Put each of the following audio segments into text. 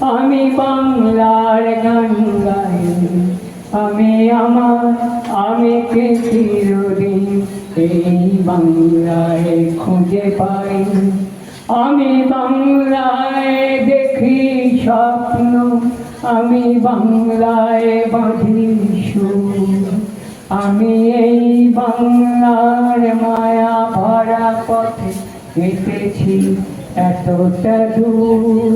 আমি বাংলার গান গাই। আমি আমার, আমি চিরদিন এই বাংলায় খুঁজে পাই। আমি বাংলায় দেখি স্বপ্ন। আমি বাংলায় বাঁধি আমি এই বাংলার মায়া ভরা পথে হেঁটেছি এতটা দূর।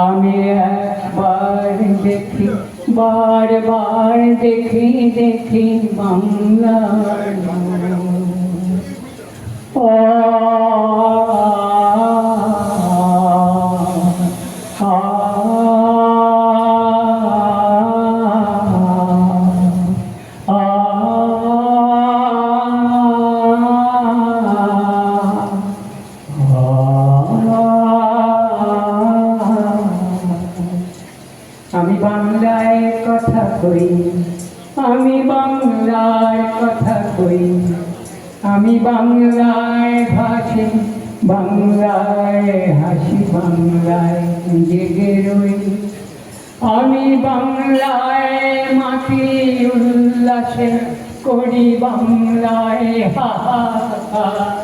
আমি একবার দেখি বারবার দেখি দেখি বাংলার মুখ। ও আমি বাংলার কথা কই। আমি বাংলায় ভাসি, বাংলায় হাসি, বাংলায় জেগে রই। আমি বাংলায় মাটি উল্লাসে করি, বাংলায় হাহাকার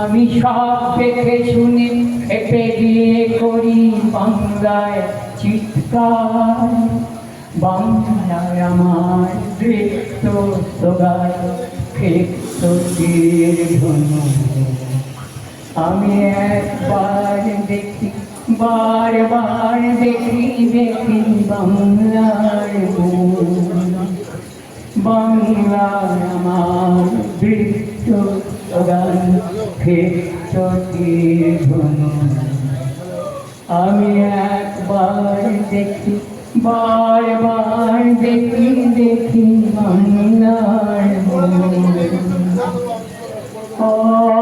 আমি সব দেখে শুনে হেঁটে গিয়ে করি, বাংলায় চিৎকার। বাংলায় আমার নৃত্য সোগার ক্ষেত্র তীর ধনু আমি একবার দেখি, বারবার দেখি দেখি বাংলার। বাংলার আমার বৃত্ত ক্ষেত্র তীর ধনু আমি একবার দেখি বারবার দেখি দেখি বাংলার। ও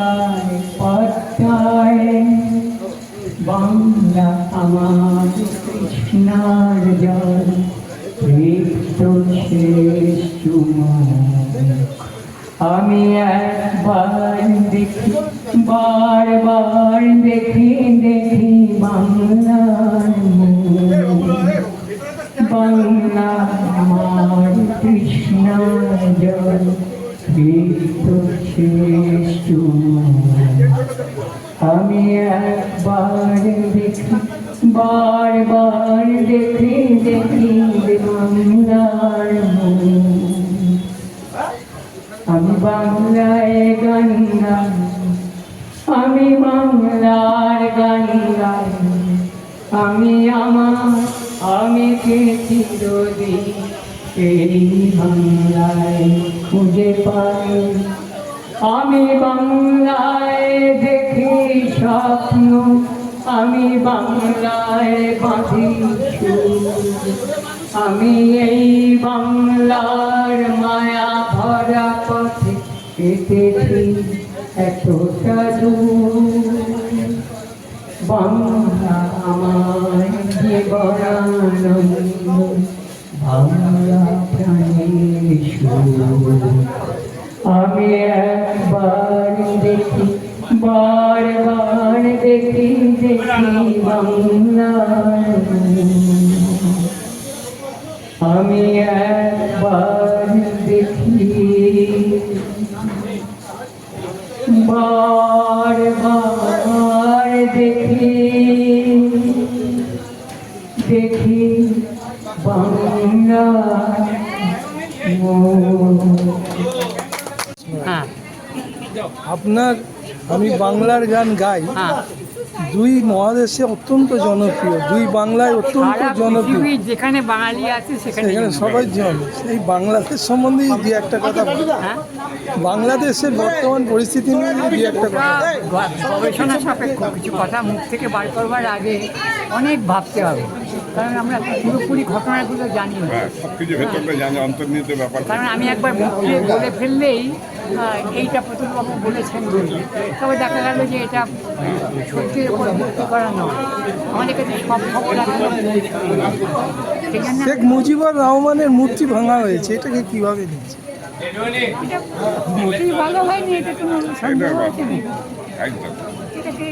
গঙ্গায় পদ্মায় বাংলা আমার কৃষ্ণার জল তৃপ্ত শেষ আমি একবার দেখি, বারবার দেখি দেখি বাংলার বাংলা আমার কৃষ্ণ জল তৃপ্ত শেষ। আমি একবার দেখি, বারবার দেখি দেখি বাংলার আমি বাংলায় গান গাই, আমি বাংলার গান গাই। আমি আমার, আমি কে চিরদিন এই বাংলায় খুঁজে পাই। আমি বাংলায় দেখি স্বপ্ন আমি বাংলায় বাঁধি আমি এই বাংলার মায়া ভরা পথে কেটেছি এতটা দূর বাংলা বারবার দেখি দেখি বাংলা আপনার আমি বাংলার গান গাই। হ্যাঁ। দুই মহাদেশে অত্যন্ত জনপ্রিয় দুই বাংলায় অত্যন্ত জনপ্রিয় যেখানে বাঙালি আছে সেখানে সবাই জন এই বাংলাদেশ সম্বন্ধেই দু একটা কথা বলি। হ্যাঁ বাংলাদেশের বর্তমান পরিস্থিতি নিয়ে দু একটা কথা গবেষণা সাপেক্ষ কিছু কথা মুখ থেকে বার করবার আগে অনেক ভাবতে হবে কারণ আমরা পুরোপুরি ঘটনাগুলো জানি না হ্যাঁ কারণ আমি একবার বলে ফেললেই এইটা প্রতুলবাবু বলেছেন তবে দেখা গেল যে এটা সত্যির উপর করা নয় আমাদের কাছে সব খবর শেখ মুজিবুর রহমানের মূর্তি ভাঙা হয়েছে এটাকে কীভাবে এটা মোটেই ভালো হয়নি এটা কোনো সন্দেহ আছে এটাকে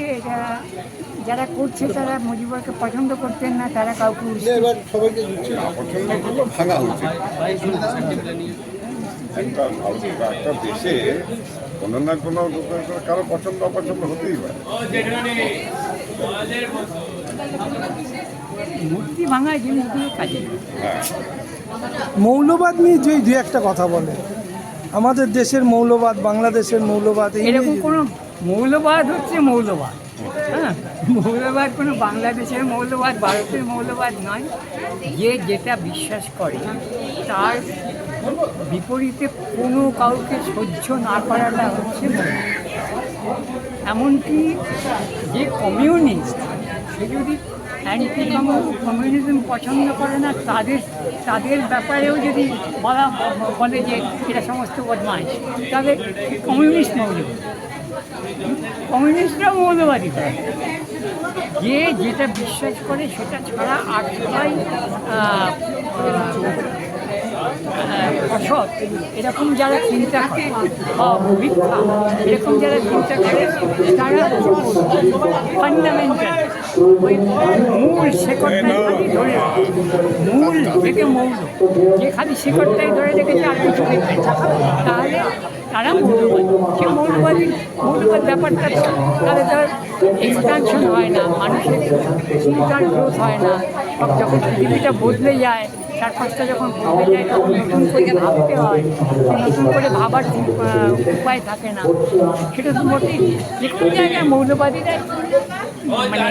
যারা করছে তারা মুজিবুরকে পছন্দ করতেন না তারা কাউকে ভাঙা হচ্ছে একটা দেশে কোনো না কোনো কারও পছন্দ অপছন্দ হতেই পারে। মূর্তি ভাঙার জিনিসগুলো কাজে হ্যাঁ। মৌলবাদ নিয়ে যে দু একটা কথা বলে। আমাদের দেশের মৌলবাদ বাংলাদেশের মৌলবাদ এরকম কোনো মৌলবাদ হচ্ছে মৌলবাদ হ্যাঁ? মৌলবাদ কোনো বাংলাদেশের মৌলবাদ ভারতের মৌলবাদ নয়। যে যেটা বিশ্বাস করে তার বিপরীতে কোনো কাউকে সহ্য না করাটা হচ্ছে এমনকি যে কমিউনিস্ট, সে যদি অ্যান্টি কমিউনিজম পছন্দ করে না, তাদের তাদের ব্যাপারেও যদি বলা, বলে যে এটা সমস্ত বদমাইশ, তাহলে কমিউনিস্ট মৌলবাদী। কমিউনিস্টরা মৌলবাদী। যে যেটা বিশ্বাস করে সেটা ছাড়া আর অসৎ এরকম যারা চিন্তা করে মিথ্যা এরকম যারা চিন্তা করে, তারা ফান্ডামেন্টাল ওই মূল শেকড়টাই ধরে মূল থেকে মৌল। যে খালি শেকড়টাই ধরে রেখেছে, আর কিছু তাহলে তারা মৌলবাদী। সে মৌলবাদী, মৌলবাদ ব্যাপারটা তাহলে তার এক্সপানশন হয় না, মানুষের চিন্তার গ্রোথ হয় না। যখন পৃথিবীটা বদলে যায়, চার পাঁচটা যখন বদলে যায়, তখন নতুন করে ভাবতে হয়? নতুন করে ভাবার উপায় থাকে না। সেটা তো মোটেই যে কোনো জায়গায় মৌলবাদীরাই মানে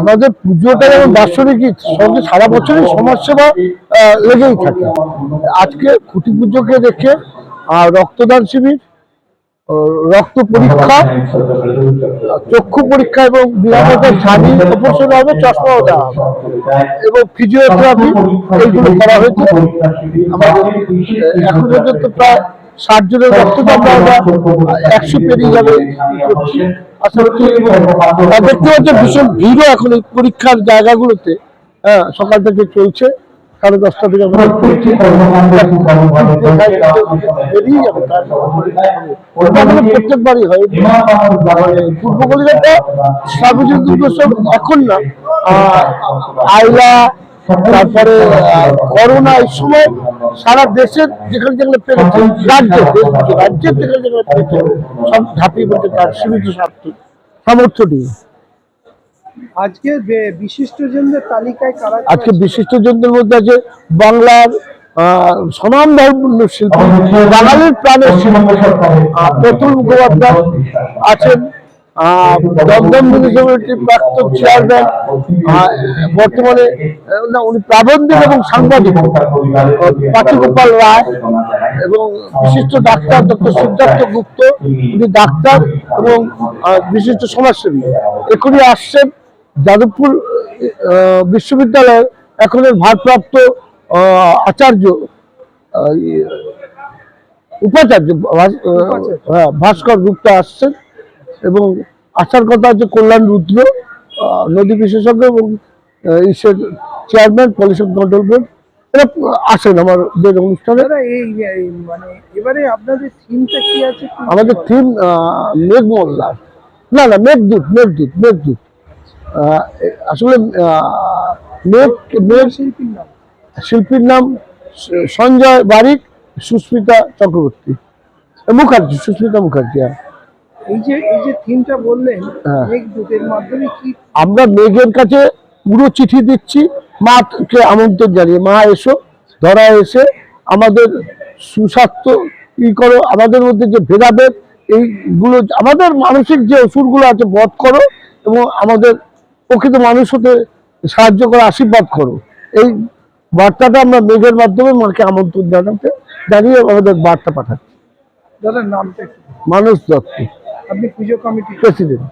আমাদের পুজোটা যেমন বাৎসরিক সঙ্গে সারা বছরই সমাজসেবা লেগেই থাকে। আজকে খুঁটি পুজোকে দেখে আহ, রক্তদান শিবির রক্ত পরীক্ষা চক্ষু পরীক্ষা এবং ছানি অপারেশন হবে চশমাও দেওয়া এবং ফিজিওথেরাপি এইগুলো করা হয়েছে। আমাদের এখন পর্যন্ত প্রায় ষাট জনের রক্তদান দেওয়া একশো পেরিয়ে যাবে আশা করছি আর দেখতে পাচ্ছেন ভীষণ ভিড়ও এখন এই পরীক্ষার জায়গাগুলোতে হ্যাঁ সকাল থেকে চলছে। সাড়ে দশটা থেকে আমরা বেরিয়ে যাবে তারপর ওটা হয়। পূর্ব কলিকাতা সার্বজনীন দুর্গোৎসব এখন না। আইলা তারপরে করোনা এই সময় সারা দেশের যেখানে যেখানে পেরেছে রাজ্যে রাজ্যের যেখানে যেখানে পেরেছে সব ঝাঁপিয়ে পড়ছে তার সীমিত সামর্থ্য নিয়ে আজকে বিশিষ্টজনদের তালিকায় কারা আজকে বিশিষ্টজনদের মধ্যে আছে বাংলার স্বনামধন্য শিল্পী বাঙালির প্রাণের শিল্পী আহ, প্রতুল মুখোপাধ্যায় আছেন দমদম মিউনিসিপ্যালিটির প্রাক্তন চেয়ারম্যান বর্তমানে না উনি প্রাবন্ধিক এবং সাংবাদিক পাঠিগোপাল রায় এবং বিশিষ্ট ডাক্তার ডক্টর সিদ্ধার্থ গুপ্ত উনি ডাক্তার এবং বিশিষ্ট সমাজসেবী। এখনই আসছেন যাদবপুর বিশ্ববিদ্যালয়ের এখনের ভারপ্রাপ্ত আচার্য উপাচার্য হ্যাঁ, ভাস্কর গুপ্ত আসছেন এবং আসার কথা হচ্ছে কল্যাণ রুদ্র নদী বিশেষজ্ঞ এবং ইসের চেয়ারম্যান পলিউশন কন্ট্রোল বোর্ড। এরা আসেন আমাদের অনুষ্ঠানে। মানে এবারে আপনাদের থিমটা কি আছে আমাদের থিম মেঘ মোল্লার না না মেঘদূত মেঘদূত মেঘদূত। আসলে মেঘ শিল্পীর নাম। শিল্পীর নাম সঞ্জয় বারিক সুস্মিতা চক্রবর্তী। মুখার্জি সুস্মিতা মুখার্জি হ্যাঁ। এই যে এই যে থিমটা বললেন হ্যাঁ। মেঘদূতের মাধ্যমে কি আমরা মেঘের কাছে পুরো চিঠি দিচ্ছি মাকে আমন্ত্রণ জানিয়ে মা এসো ধরা এসে আমাদের সুস্বাস্থ্য ই করো আমাদের মধ্যে যে ভেদাভেদ এইগুলো আমাদের মানসিক যে অসুরগুলো আছে বধ করো এবং আমাদের প্রকৃত মানুষ হতে সাহায্য করো আশীর্বাদ করো। এই বার্তাটা আমরা মেঘের মাধ্যমে মাকে আমন্ত্রণ জানাতে জানিয়ে আমাদের বার্তা পাঠাচ্ছি। দাদার নামটা মানুষ দত্ত। আপনি পুজো কমিটি প্রেসিডেন্ট